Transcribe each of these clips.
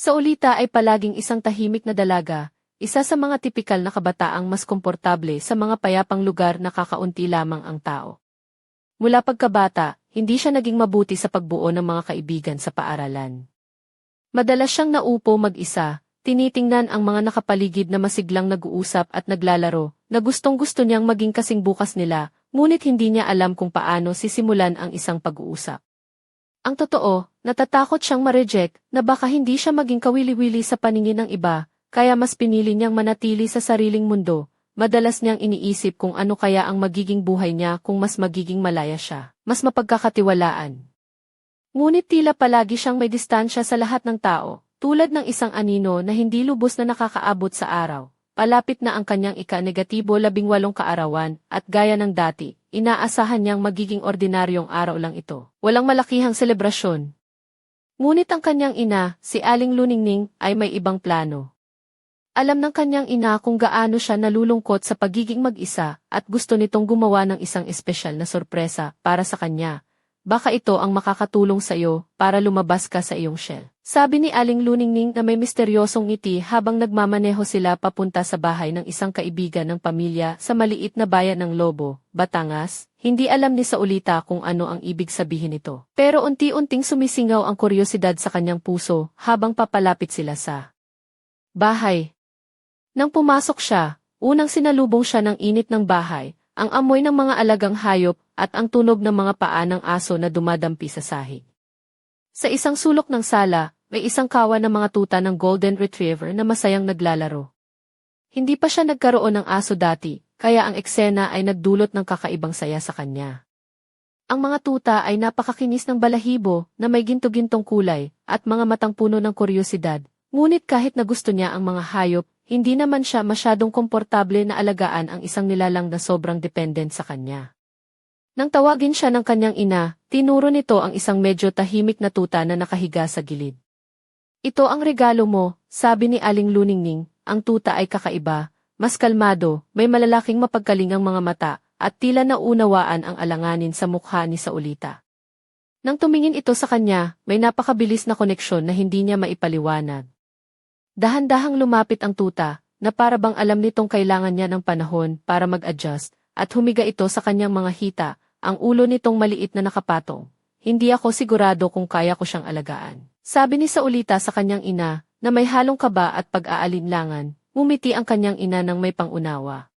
Sa ulita ay palaging isang tahimik na dalaga, isa sa mga tipikal na kabataang mas komportable sa mga payapang lugar na kakaunti lamang ang tao. Mula pagkabata, hindi siya naging mabuti sa pagbuo ng mga kaibigan sa paaralan. Madalas siyang naupo mag-isa, tinitingnan ang mga nakapaligid na masiglang nag-uusap at naglalaro, na gustong-gusto niyang maging kasing bukas nila, ngunit hindi niya alam kung paano sisimulan ang isang pag-uusap. Ang totoo, natatakot siyang ma-reject na baka hindi siya maging kawili-wili sa paningin ng iba, kaya mas pinili niyang manatili sa sariling mundo. Madalas niyang iniisip kung ano kaya ang magiging buhay niya kung mas magiging malaya siya, mas mapagkakatiwalaan. Ngunit tila palagi siyang may distansya sa lahat ng tao, tulad ng isang anino na hindi lubos na nakakaabot sa araw. Palapit na ang kanyang ika-negatibo labing walong kaarawan, at gaya ng dati, inaasahan niyang magiging ordinaryong araw lang ito. Walang malakihang selebrasyon. Ngunit ang kanyang ina, si Aling Luningning, ay may ibang plano. Alam ng kanyang ina kung gaano siya nalulungkot sa pagiging mag-isa at gusto nitong gumawa ng isang espesyal na sorpresa para sa kanya. Baka ito ang makakatulong sa iyo para lumabas ka sa iyong shell. Sabi ni Aling Luningning na may misteryosong ngiti habang nagmamaneho sila papunta sa bahay ng isang kaibigan ng pamilya sa maliit na bayan ng Lobo, Batangas. Hindi alam ni Saulita kung ano ang ibig sabihin nito. Pero unti-unting sumisingaw ang kuryosidad sa kanyang puso habang papalapit sila sa bahay. Nang pumasok siya, unang sinalubong siya ng init ng bahay, ang amoy ng mga alagang hayop at ang tunog ng mga paa ng aso na dumadampi sa sahig. Sa isang sulok ng sala, may isang kawan ng mga tuta ng golden retriever na masayang naglalaro. Hindi pa siya nagkaroon ng aso dati, kaya ang eksena ay nagdulot ng kakaibang saya sa kanya. Ang mga tuta ay napakakinis ng balahibo na may ginto-gintong kulay at mga matang puno ng kuryosidad, ngunit kahit na gusto niya ang mga hayop, hindi naman siya masyadong komportable na alagaan ang isang nilalang na sobrang dependent sa kanya. Nang tawagin siya ng kanyang ina, tinuro nito ang isang medyo tahimik na tuta na nakahiga sa gilid. Ito ang regalo mo, sabi ni Aling Luningning, ang tuta ay kakaiba, mas kalmado, may malalaking mapagkalingang mga mata, at tila naunawaan ang alanganin sa mukha ni Saulita. Nang tumingin ito sa kanya, may napakabilis na koneksyon na hindi niya maipaliwanag. Dahan-dahang lumapit ang tuta, na para bang alam nitong kailangan niya ng panahon para mag-adjust, at humiga ito sa kanyang mga hita, ang ulo nitong maliit na nakapatong. Hindi ako sigurado kung kaya ko siyang alagaan. Sabi ni Saulita sa kanyang ina, na may halong kaba at pag-aalinlangan, ngumiti ang kanyang ina ng may pangunawa.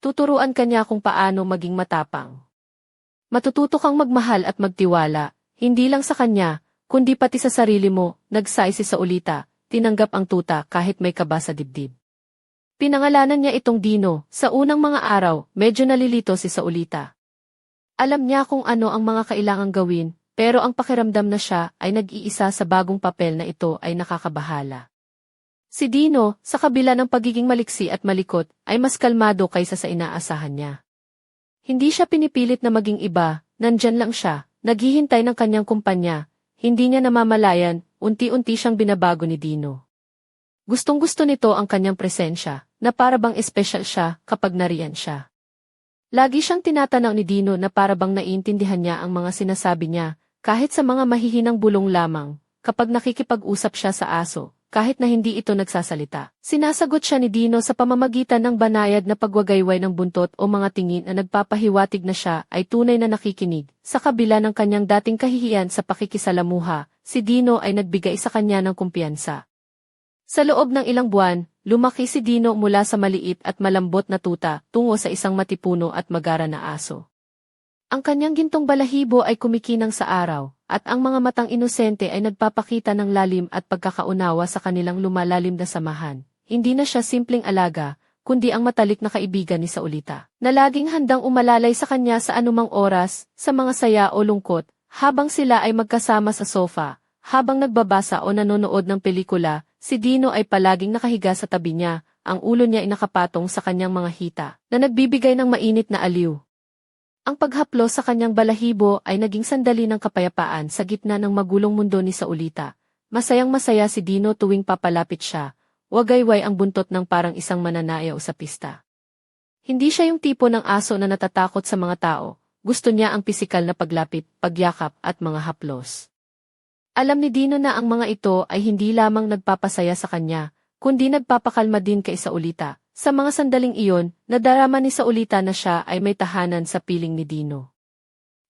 Tuturuan kanya kung paano maging matapang. Matututo kang magmahal at magtiwala, hindi lang sa kanya, kundi pati sa sarili mo, nagsay si Saulita, tinanggap ang tuta kahit may kaba sa dibdib. Pinangalanan niya itong Dino, sa unang mga araw, medyo nalilito si Saulita. Alam niya kung ano ang mga kailangang gawin, pero ang pakiramdam na siya ay nag-iisa sa bagong papel na ito ay nakakabahala. Si Dino, sa kabila ng pagiging maliksi at malikot, ay mas kalmado kaysa sa inaasahan niya. Hindi siya pinipilit na maging iba, nandyan lang siya, naghihintay ng kanyang kumpanya, hindi niya namamalayan, unti-unti siyang binabago ni Dino. Gustong-gusto nito ang kanyang presensya, na para bang espesyal siya kapag nariyan siya. Lagi siyang tinatanaw ni Dino na para bang naiintindihan niya ang mga sinasabi niya, kahit sa mga mahihinang bulong lamang, kapag nakikipag-usap siya sa aso, kahit na hindi ito nagsasalita. Sinasagot siya ni Dino sa pamamagitan ng banayad na pagwagayway ng buntot o mga tingin na nagpapahiwatig na siya ay tunay na nakikinig. Sa kabila ng kanyang dating kahihiyan sa pakikisalamuha, si Dino ay nagbigay sa kanya ng kumpiyansa. Sa loob ng ilang buwan, lumaki si Dino mula sa maliit at malambot na tuta tungo sa isang matipuno at magara na aso. Ang kanyang gintong balahibo ay kumikinang sa araw, at ang mga matang inosente ay nagpapakita ng lalim at pagkakaunawa sa kanilang lumalalim na samahan. Hindi na siya simpleng alaga, kundi ang matalik na kaibigan ni Saulita, na laging handang umalalay sa kanya sa anumang oras, sa mga saya o lungkot, habang sila ay magkasama sa sofa, habang nagbabasa o nanonood ng pelikula, si Dino ay palaging nakahiga sa tabi niya, ang ulo niya ay nakapatong sa kanyang mga hita, na nagbibigay ng mainit na aliw. Ang paghaplo sa kanyang balahibo ay naging sandali ng kapayapaan sa gitna ng magulong mundo ni Saulita. Masayang masaya si Dino tuwing papalapit siya, wagayway ang buntot ng parang isang mananayaw sa pista. Hindi siya yung tipo ng aso na natatakot sa mga tao, gusto niya ang pisikal na paglapit, pagyakap at mga haplos. Alam ni Dino na ang mga ito ay hindi lamang nagpapasaya sa kanya, kundi nagpapakalma din kay Saulita. Sa mga sandaling iyon, nadarama ni Saulita na siya ay may tahanan sa piling ni Dino.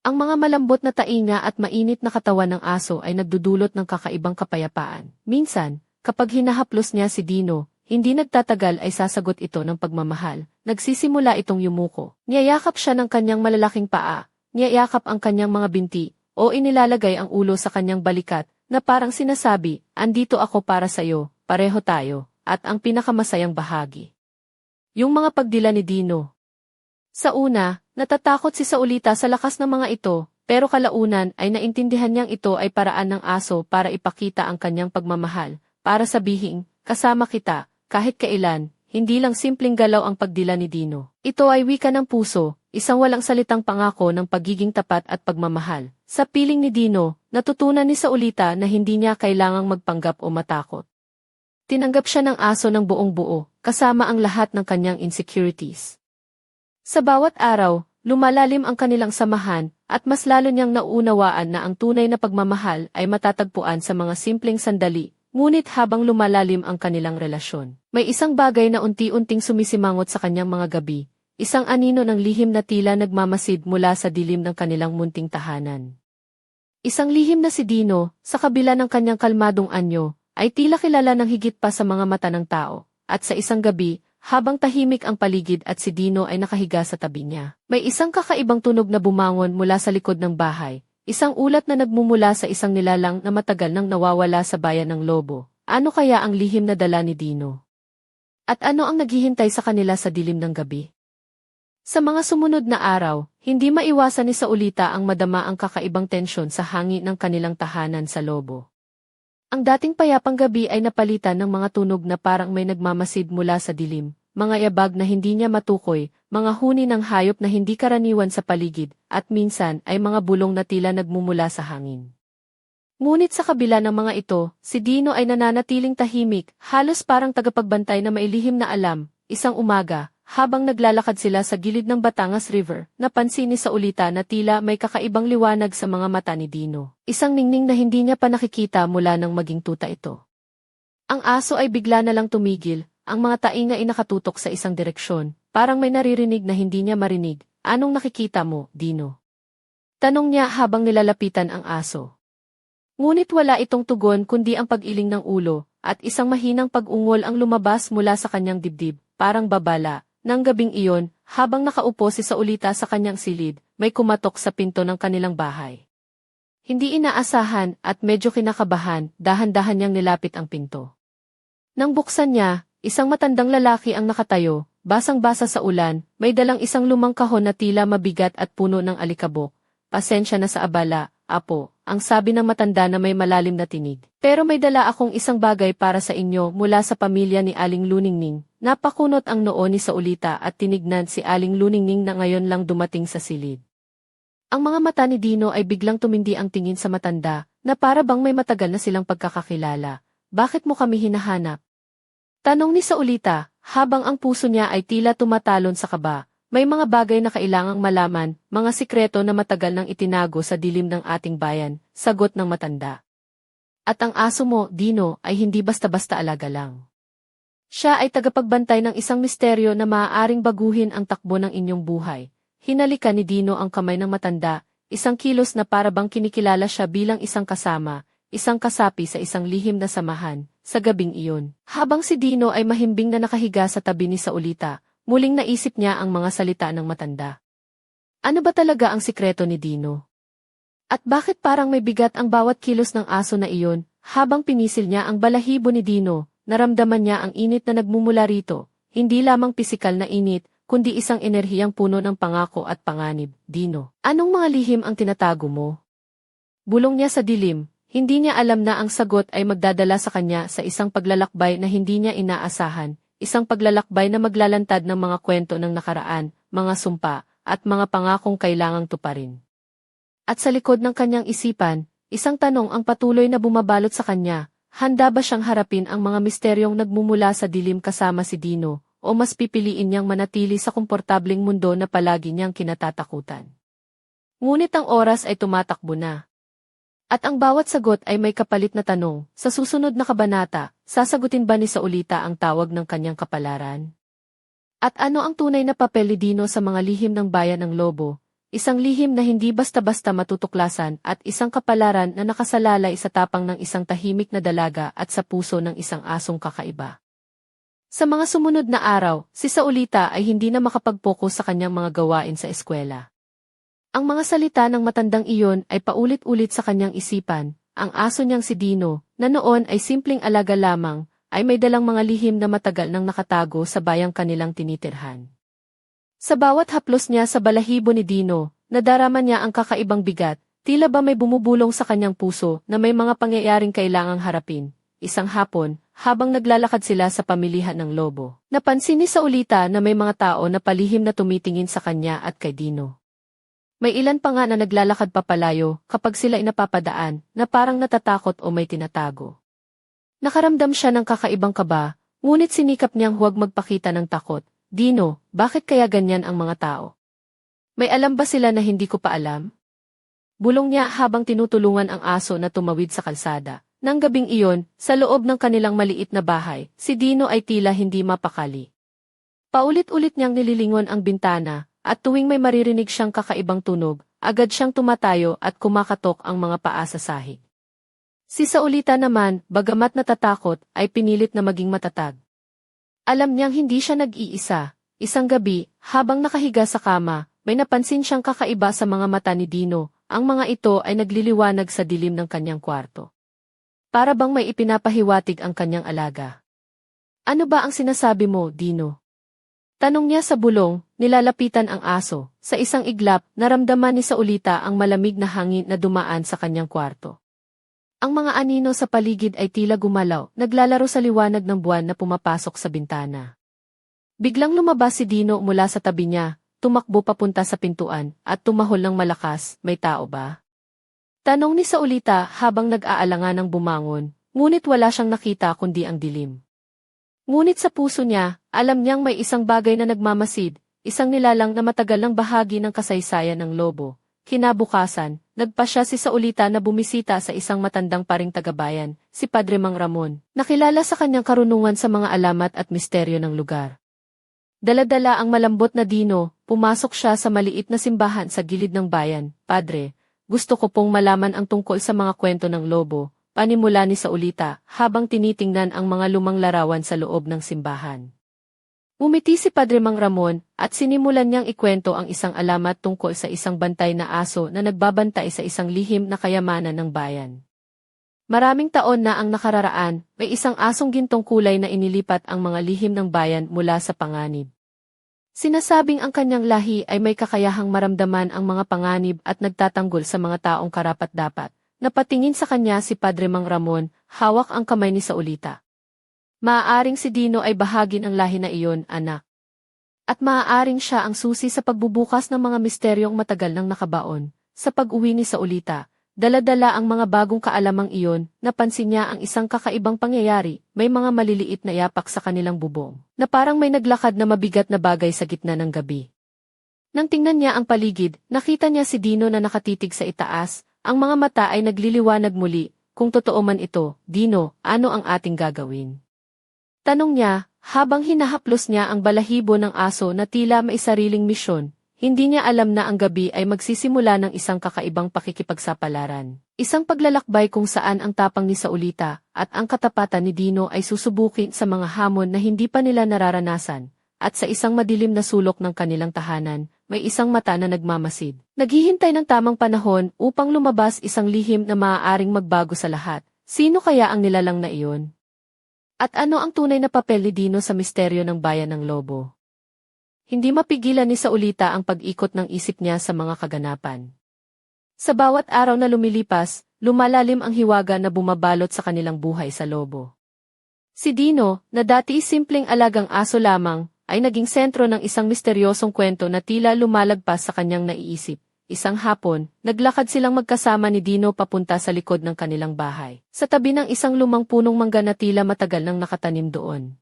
Ang mga malambot na tainga at mainit na katawan ng aso ay nagdudulot ng kakaibang kapayapaan. Minsan, kapag hinahaplos niya si Dino, hindi nagtatagal ay sasagot ito ng pagmamahal. Nagsisimula itong yumuko. Niyayakap siya ng kanyang malalaking paa, niyayakap ang kanyang mga binti, o inilalagay ang ulo sa kanyang balikat, na parang sinasabi, andito ako para sa'yo, pareho tayo, at ang pinakamasayang bahagi. Yung mga pagdila ni Dino. Sa una, natatakot si Saulita sa lakas ng mga ito, pero kalaunan ay naintindihan niyang ito ay paraan ng aso para ipakita ang kanyang pagmamahal, para sabihin, kasama kita, kahit kailan, hindi lang simpleng galaw ang pagdila ni Dino. Ito ay wika ng puso, isang walang salitang pangako ng pagiging tapat at pagmamahal. Sa piling ni Dino, natutunan ni Saulita na hindi niya kailangang magpanggap o matakot. Tinanggap siya ng aso ng buong buo, kasama ang lahat ng kanyang insecurities. Sa bawat araw, lumalalim ang kanilang samahan, at mas lalo niyang nauunawaan na ang tunay na pagmamahal ay matatagpuan sa mga simpleng sandali, ngunit habang lumalalim ang kanilang relasyon. May isang bagay na unti-unting sumisimangot sa kanyang mga gabi, isang anino ng lihim na tila nagmamasid mula sa dilim ng kanilang munting tahanan. Isang lihim na si Dino, sa kabila ng kanyang kalmadong anyo, ay tila kilala ng higit pa sa mga mata ng tao, at sa isang gabi, habang tahimik ang paligid at si Dino ay nakahiga sa tabi niya. May isang kakaibang tunog na bumangon mula sa likod ng bahay, isang ulat na nagmumula sa isang nilalang na matagal nang nawawala sa bayan ng Lobo. Ano kaya ang lihim na dala ni Dino? At ano ang naghihintay sa kanila sa dilim ng gabi? Sa mga sumunod na araw, hindi maiwasan ni Saulita ang madama ang kakaibang tensyon sa hangin ng kanilang tahanan sa Lobo. Ang dating payapang gabi ay napalitan ng mga tunog na parang may nagmamasid mula sa dilim, mga yabag na hindi niya matukoy, mga huni ng hayop na hindi karaniwan sa paligid, at minsan ay mga bulong na tila nagmumula sa hangin. Ngunit sa kabila ng mga ito, si Dino ay nananatiling tahimik, halos parang tagapagbantay na mailihim na alam, isang umaga, habang naglalakad sila sa gilid ng Batangas River, napansin ni Saulita na tila may kakaibang liwanag sa mga mata ni Dino. Isang ningning na hindi niya pa nakikita mula nang maging tuta ito. Ang aso ay bigla na lang tumigil, ang mga tainga ay nakatutok sa isang direksyon, parang may naririnig na hindi niya marinig. Anong nakikita mo, Dino? Tanong niya habang nilalapitan ang aso. Ngunit wala itong tugon kundi ang pag-iling ng ulo, at isang mahinang pag-ungol ang lumabas mula sa kanyang dibdib, parang babala, nang gabing iyon, habang nakaupo si Saulita sa kanyang silid, may kumatok sa pinto ng kanilang bahay. Hindi inaasahan at medyo kinakabahan, dahan-dahan niyang nilapit ang pinto. Nang buksan niya, isang matandang lalaki ang nakatayo, basang-basa sa ulan, may dalang isang lumang kahon na tila mabigat at puno ng alikabok. Pasensya na sa abala, apo, ang sabi ng matanda na may malalim na tinig. Pero may dala akong isang bagay para sa inyo mula sa pamilya ni Aling Luningning. Napakunot ang noo ni Saulita at tinignan si Aling Luningning na ngayon lang dumating sa silid. Ang mga mata ni Dino ay biglang tumindi ang tingin sa matanda, na para bang may matagal na silang pagkakakilala. Bakit mo kami hinahanap? Tanong ni Saulita, habang ang puso niya ay tila tumatalon sa kaba. May mga bagay na kailangang malaman, mga sikreto na matagal nang itinago sa dilim ng ating bayan, sagot ng matanda. At ang aso mo, Dino, ay hindi basta-basta alaga lang. Siya ay tagapagbantay ng isang misteryo na maaaring baguhin ang takbo ng inyong buhay. Hinalika ni Dino ang kamay ng matanda, isang kilos na para bang kinikilala siya bilang isang kasama, isang kasapi sa isang lihim na samahan, sa gabing iyon. Habang si Dino ay mahimbing na nakahiga sa tabi ni Saulita, muling naisip niya ang mga salita ng matanda. Ano ba talaga ang sikreto ni Dino? At bakit parang may bigat ang bawat kilos ng aso na iyon, habang pinisil niya ang balahibo ni Dino, naramdaman niya ang init na nagmumula rito, hindi lamang pisikal na init, kundi isang enerhiyang puno ng pangako at panganib, Dino. Anong mga lihim ang tinatago mo? Bulong niya sa dilim, hindi niya alam na ang sagot ay magdadala sa kanya sa isang paglalakbay na hindi niya inaasahan, isang paglalakbay na maglalantad ng mga kwento ng nakaraan, mga sumpa, at mga pangakong kailangang tuparin. At sa likod ng kanyang isipan, isang tanong ang patuloy na bumabalot sa kanya, handa ba siyang harapin ang mga misteryong nagmumula sa dilim kasama si Dino, o mas pipiliin niyang manatili sa komportabling mundo na palagi niyang kinatatakutan. Ngunit ang oras ay tumatakbo na. At ang bawat sagot ay may kapalit na tanong. Sa susunod na kabanata, sasagutin ba ni Saulita ang tawag ng kanyang kapalaran? At ano ang tunay na papel ni Dino sa mga lihim ng bayan ng Lobo? Isang lihim na hindi basta-basta matutuklasan at isang kapalaran na nakasalalay sa tapang ng isang tahimik na dalaga at sa puso ng isang asong kakaiba. Sa mga sumunod na araw, si Saulita ay hindi na makapag-focus sa kanyang mga gawain sa eskwela. Ang mga salita ng matandang iyon ay paulit-ulit sa kanyang isipan, ang aso niyang si Dino, na noon ay simpleng alaga lamang, ay may dalang mga lihim na matagal nang nakatago sa bayang kanilang tinitirhan. Sa bawat haplos niya sa balahibo ni Dino, nadarama niya ang kakaibang bigat, tila ba may bumubulong sa kanyang puso na may mga pangyayaring kailangang harapin. Isang hapon, habang naglalakad sila sa pamilihan ng lobo, napansin ni Saulita na may mga tao na palihim na tumitingin sa kanya at kay Dino. May ilan pa nga na naglalakad papalayo kapag sila inapapadaan na parang natatakot o may tinatago. Nakaramdam siya ng kakaibang kaba, ngunit sinikap niyang huwag magpakita ng takot. Dino, bakit kaya ganyan ang mga tao? May alam ba sila na hindi ko pa alam? Bulong niya habang tinutulungan ang aso na tumawid sa kalsada. Nang gabing iyon, sa loob ng kanilang maliit na bahay, si Dino ay tila hindi mapakali. Paulit-ulit niyang nililingon ang bintana, at tuwing may maririnig siyang kakaibang tunog, agad siyang tumatayo at kumakatok ang mga paa sa sahig. Si Saulita naman, bagamat natatakot, ay pinilit na maging matatag. Alam niyang hindi siya nag-iisa. Isang gabi, habang nakahiga sa kama, may napansin siyang kakaiba sa mga mata ni Dino. Ang mga ito ay nagliliwanag sa dilim ng kanyang kwarto. Para bang may ipinapahiwatig ang kanyang alaga. Ano ba ang sinasabi mo, Dino? Tanong niya sa bulong, nilalapitan ang aso. Sa isang iglap, naramdaman ni Saulita ang malamig na hangin na dumaan sa kanyang kwarto. Ang mga anino sa paligid ay tila gumalaw, naglalaro sa liwanag ng buwan na pumapasok sa bintana. Biglang lumabas si Dino mula sa tabi niya, tumakbo papunta sa pintuan, at tumahol ng malakas, may tao ba? Tanong ni Saulita habang nag-aalangan ng bumangon, ngunit wala siyang nakita kundi ang dilim. Ngunit sa puso niya, alam niyang may isang bagay na nagmamasid, isang nilalang na matagal ng bahagi ng kasaysayan ng lobo. Kinabukasan, nagpa siya si Saulita na bumisita sa isang matandang paring tagabayan, si Padre Mang Ramon, nakilala sa kanyang karunungan sa mga alamat at misteryo ng lugar. Daladala ang malambot na dino, pumasok siya sa maliit na simbahan sa gilid ng bayan. Padre, gusto ko pong malaman ang tungkol sa mga kwento ng lobo, panimula ni Saulita, habang tinitingnan ang mga lumang larawan sa loob ng simbahan. Umiti si Padre Mang Ramon, at sinimulan niyang ikwento ang isang alamat tungkol sa isang bantay na aso na nagbabantay sa isang lihim na kayamanan ng bayan. Maraming taon na ang nakararaan, may isang asong gintong kulay na inilipat ang mga lihim ng bayan mula sa panganib. Sinasabing ang kanyang lahi ay may kakayahang maramdaman ang mga panganib at nagtatanggol sa mga taong karapat-dapat. Napatingin sa kanya si Padre Mang Ramon, hawak ang kamay ni Saulita. Maaaring si Dino ay bahagi ng lahi na iyon, anak. At maaaring siya ang susi sa pagbubukas ng mga misteryong matagal nang nakabaon. Sa pag-uwi ni Saulita, Daladala ang mga bagong kaalamang iyon, napansin niya ang isang kakaibang pangyayari, may mga maliliit na yapak sa kanilang bubong, na parang may naglakad na mabigat na bagay sa gitna ng gabi. Nang tingnan niya ang paligid, nakita niya si Dino na nakatitig sa itaas, ang mga mata ay nagliliwanag muli, kung totoo man ito, Dino, ano ang ating gagawin? Tanong niya, habang hinahaplos niya ang balahibo ng aso na tila may sariling misyon, hindi niya alam na ang gabi ay magsisimula ng isang kakaibang pakikipagsapalaran. Isang paglalakbay kung saan ang tapang ni Saulita at ang katapatan ni Dino ay susubukin sa mga hamon na hindi pa nila nararanasan. At sa isang madilim na sulok ng kanilang tahanan, may isang mata na nagmamasid. Naghihintay ng tamang panahon upang lumabas isang lihim na maaaring magbago sa lahat. Sino kaya ang nilalang na iyon? At ano ang tunay na papel ni Dino sa misteryo ng bayan ng Lobo? Hindi mapigilan ni Saulita ang pag-ikot ng isip niya sa mga kaganapan. Sa bawat araw na lumilipas, lumalalim ang hiwaga na bumabalot sa kanilang buhay sa lobo. Si Dino, na dati simpleng alagang aso lamang, ay naging sentro ng isang misteryosong kwento na tila lumalagpas sa kanyang naiisip. Isang hapon, naglakad silang magkasama ni Dino papunta sa likod ng kanilang bahay, sa tabi ng isang lumang punong mangga na tila matagal nang nakatanim doon.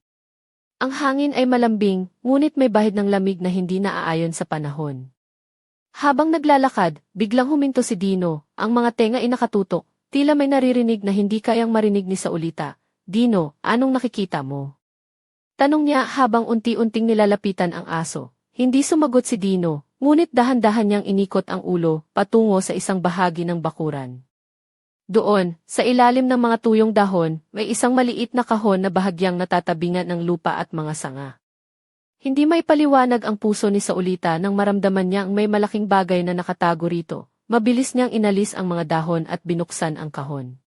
Ang hangin ay malambing, ngunit may bahid ng lamig na hindi naaayon sa panahon. Habang naglalakad, biglang huminto si Dino, ang mga tenga ay nakatutok, tila may naririnig na hindi kayang marinig ni Saulita. Dino, anong nakikita mo? Tanong niya habang unti-unting nilalapitan ang aso. Hindi sumagot si Dino, ngunit dahan-dahan niyang inikot ang ulo patungo sa isang bahagi ng bakuran. Doon, sa ilalim ng mga tuyong dahon, may isang maliit na kahon na bahagyang natatabingan ng lupa at mga sanga. Hindi may paliwanag ang puso ni Saulita nang maramdaman niyang may malaking bagay na nakatago rito. Mabilis niyang inalis ang mga dahon at binuksan ang kahon.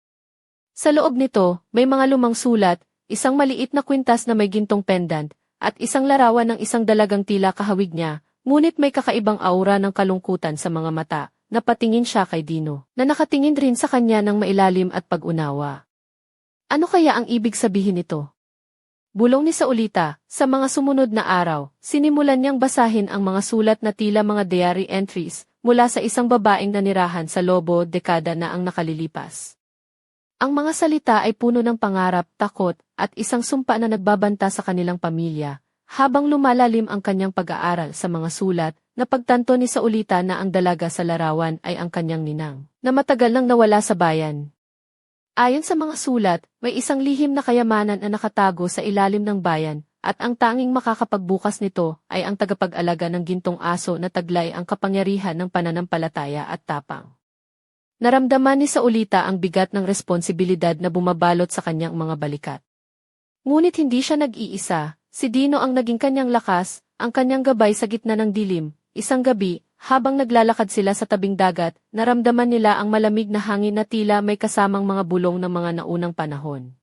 Sa loob nito, may mga lumang sulat, isang maliit na kwintas na may gintong pendant, at isang larawan ng isang dalagang tila kahawig niya, ngunit may kakaibang aura ng kalungkutan sa mga mata, napatingin siya kay Dino, na nakatingin rin sa kanya ng mailalim at pag-unawa. Ano kaya ang ibig sabihin nito? Bulong ni Saulita, sa mga sumunod na araw, sinimulan niyang basahin ang mga sulat na tila mga diary entries mula sa isang babaeng nanirahan sa lobo dekada na ang nakalilipas. Ang mga salita ay puno ng pangarap, takot, at isang sumpa na nagbabanta sa kanilang pamilya, habang lumalalim ang kanyang pag-aaral sa mga sulat, napagtanto ni Saulita na ang dalaga sa larawan ay ang kanyang ninang, na matagal nang nawala sa bayan. Ayon sa mga sulat, may isang lihim na kayamanan na nakatago sa ilalim ng bayan, at ang tanging makakapagbukas nito ay ang tagapag-alaga ng gintong aso na taglay ang kapangyarihan ng pananampalataya at tapang. Naramdaman ni Saulita ang bigat ng responsibilidad na bumabalot sa kanyang mga balikat. Ngunit hindi siya nag-iisa, si Dino ang naging kanyang lakas, ang kanyang gabay sa gitna ng dilim. Isang gabi, habang naglalakad sila sa tabing dagat, naramdaman nila ang malamig na hangin na tila may kasamang mga bulong ng mga naunang panahon.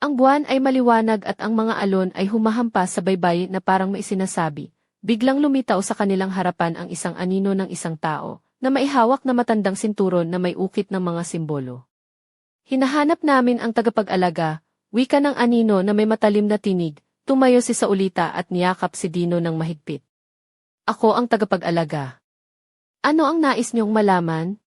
Ang buwan ay maliwanag at ang mga alon ay humahampas sa baybay na parang may sinasabi. Biglang lumitaw sa kanilang harapan ang isang anino ng isang tao, na maihawak na matandang sinturon na may ukit ng mga simbolo. Hinahanap namin ang tagapag-alaga, wika ng anino na may matalim na tinig, tumayo si Saulita at niyakap si Dino ng mahigpit. Ako ang tagapag-alaga. Ano ang nais niyong malaman?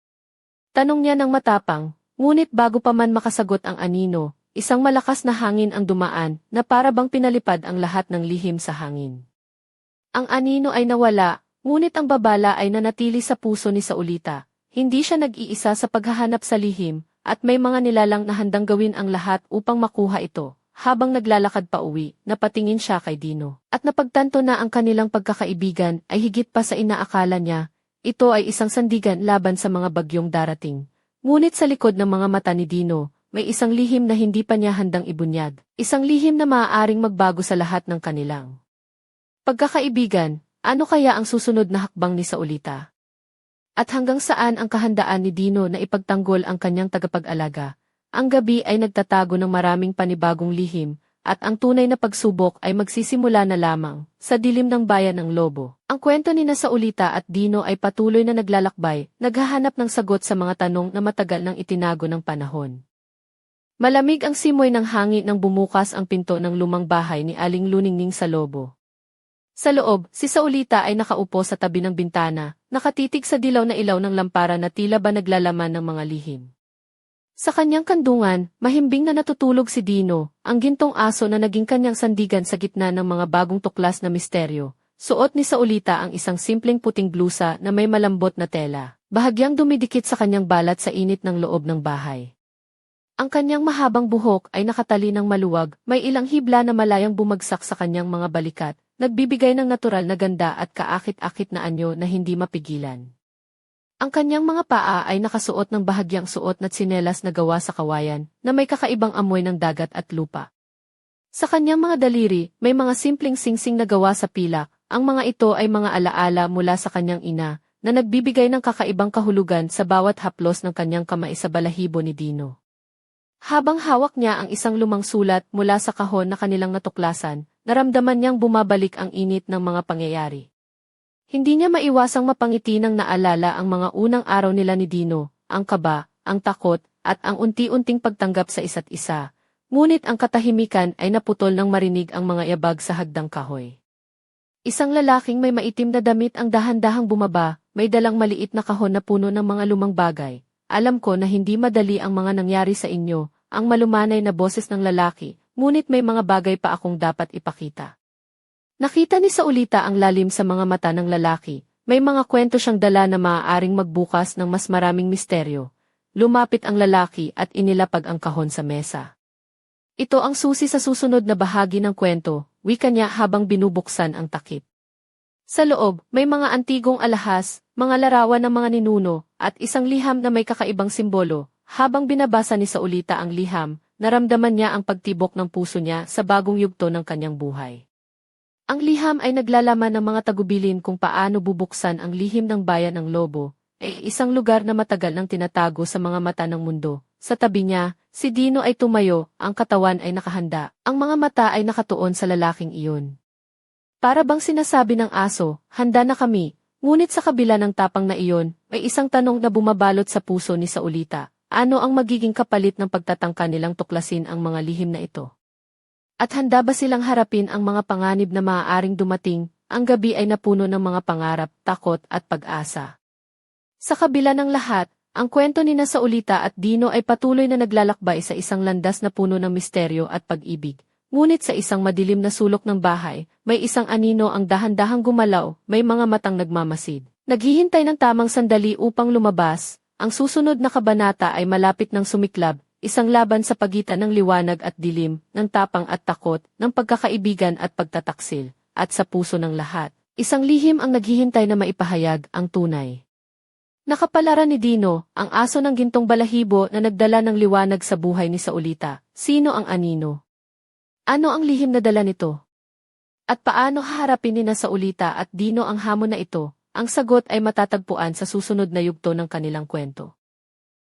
Tanong niya ng matapang, ngunit bago pa man makasagot ang anino, isang malakas na hangin ang dumaan na para bang pinalipad ang lahat ng lihim sa hangin. Ang anino ay nawala, ngunit ang babala ay nanatili sa puso ni Saulita. Hindi siya nag-iisa sa paghahanap sa lihim, at may mga nilalang na handang gawin ang lahat upang makuha ito. Habang naglalakad pa uwi, napatingin siya kay Dino. At napagtanto na ang kanilang pagkakaibigan ay higit pa sa inaakala niya. Ito ay isang sandigan laban sa mga bagyong darating. Ngunit sa likod ng mga mata ni Dino, may isang lihim na hindi pa niya handang ibunyag. Isang lihim na maaaring magbago sa lahat ng kanilang. Pagkakaibigan, ano kaya ang susunod na hakbang ni Saulita? At hanggang saan ang kahandaan ni Dino na ipagtanggol ang kanyang tagapag-alaga? Ang gabi ay nagtatago ng maraming panibagong lihim, at ang tunay na pagsubok ay magsisimula na lamang sa dilim ng bayan ng Lobo. Ang kwento ni na Saulita at Dino ay patuloy na naglalakbay, naghahanap ng sagot sa mga tanong na matagal nang itinago ng panahon. Malamig ang simoy ng hangin nang bumukas ang pinto ng lumang bahay ni Aling Luningning sa Lobo. Sa loob, si Saulita ay nakaupo sa tabi ng bintana, nakatitig sa dilaw na ilaw ng lampara na tila ba naglalaman ng mga lihim. Sa kanyang kandungan, mahimbing na natutulog si Dino, ang gintong aso na naging kanyang sandigan sa gitna ng mga bagong tuklas na misteryo. Suot ni Saulita ang isang simpleng puting blusa na may malambot na tela, bahagyang dumidikit sa kanyang balat sa init ng loob ng bahay. Ang kanyang mahabang buhok ay nakatali ng maluwag, may ilang hibla na malayang bumagsak sa kanyang mga balikat, nagbibigay ng natural na ganda at kaakit-akit na anyo na hindi mapigilan. Ang kanyang mga paa ay nakasuot ng bahagyang suot na tsinelas na gawa sa kawayan, na may kakaibang amoy ng dagat at lupa. Sa kanyang mga daliri, may mga simpleng singsing na gawa sa pilak, ang mga ito ay mga alaala mula sa kanyang ina, na nagbibigay ng kakaibang kahulugan sa bawat haplos ng kanyang kamay sa balahibo ni Dino. Habang hawak niya ang isang lumang sulat mula sa kahon na kanilang natuklasan, naramdaman niyang bumabalik ang init ng mga pangyayari. Hindi niya maiwasang mapangiti nang naalala ang mga unang araw nila ni Dino, ang kaba, ang takot, at ang unti-unting pagtanggap sa isa't isa. Ngunit ang katahimikan ay naputol nang marinig ang mga yabag sa hagdang kahoy. Isang lalaking may maitim na damit ang dahan-dahang bumaba, may dalang maliit na kahon na puno ng mga lumang bagay. Alam ko na hindi madali ang mga nangyari sa inyo, ang malumanay na boses ng lalaki, ngunit may mga bagay pa akong dapat ipakita. Nakita ni Saulita ang lalim sa mga mata ng lalaki. May mga kwento siyang dala na maaaring magbukas ng mas maraming misteryo. lumapit ang lalaki at inilapag ang kahon sa mesa. Ito ang susi sa susunod na bahagi ng kwento, wika niya habang binubuksan ang takip. Sa loob, may mga antigong alahas, mga larawan ng mga ninuno, at isang liham na may kakaibang simbolo. Habang binabasa ni Saulita ang liham, naramdaman niya ang pagtibok ng puso niya sa bagong yugto ng kanyang buhay. Ang liham ay naglalaman ng mga tagubilin kung paano bubuksan ang lihim ng bayan ng lobo, ay isang lugar na matagal nang tinatago sa mga mata ng mundo. Sa tabi niya, si Dino ay tumayo, ang katawan ay nakahanda, ang mga mata ay nakatuon sa lalaking iyon. Para bang sinasabi ng aso, handa na kami, ngunit sa kabila ng tapang na iyon, may isang tanong na bumabalot sa puso ni Saulita. Ano ang magiging kapalit ng pagtatangka nilang tuklasin ang mga lihim na ito? At handa ba silang harapin ang mga panganib na maaaring dumating, ang gabi ay napuno ng mga pangarap, takot at pag-asa. Sa kabila ng lahat, ang kwento ni na Saulita at Dino ay patuloy na naglalakbay sa isang landas na puno ng misteryo at pag-ibig. Ngunit sa isang madilim na sulok ng bahay, may isang anino ang dahan-dahang gumalaw, may mga matang nagmamasid. Naghihintay ng tamang sandali upang lumabas, ang susunod na kabanata ay malapit ng sumiklab, isang laban sa pagitan ng liwanag at dilim, ng tapang at takot, ng pagkakaibigan at pagtataksil, at sa puso ng lahat. Isang lihim ang naghihintay na maipahayag ang tunay. Nakapalaran ni Dino, ang aso ng gintong balahibo na nagdala ng liwanag sa buhay ni Saulita. Sino ang anino? Ano ang lihim na dala nito? At paano haharapin ni na Saulita at Dino ang hamon na ito? Ang sagot ay matatagpuan sa susunod na yugto ng kanilang kwento.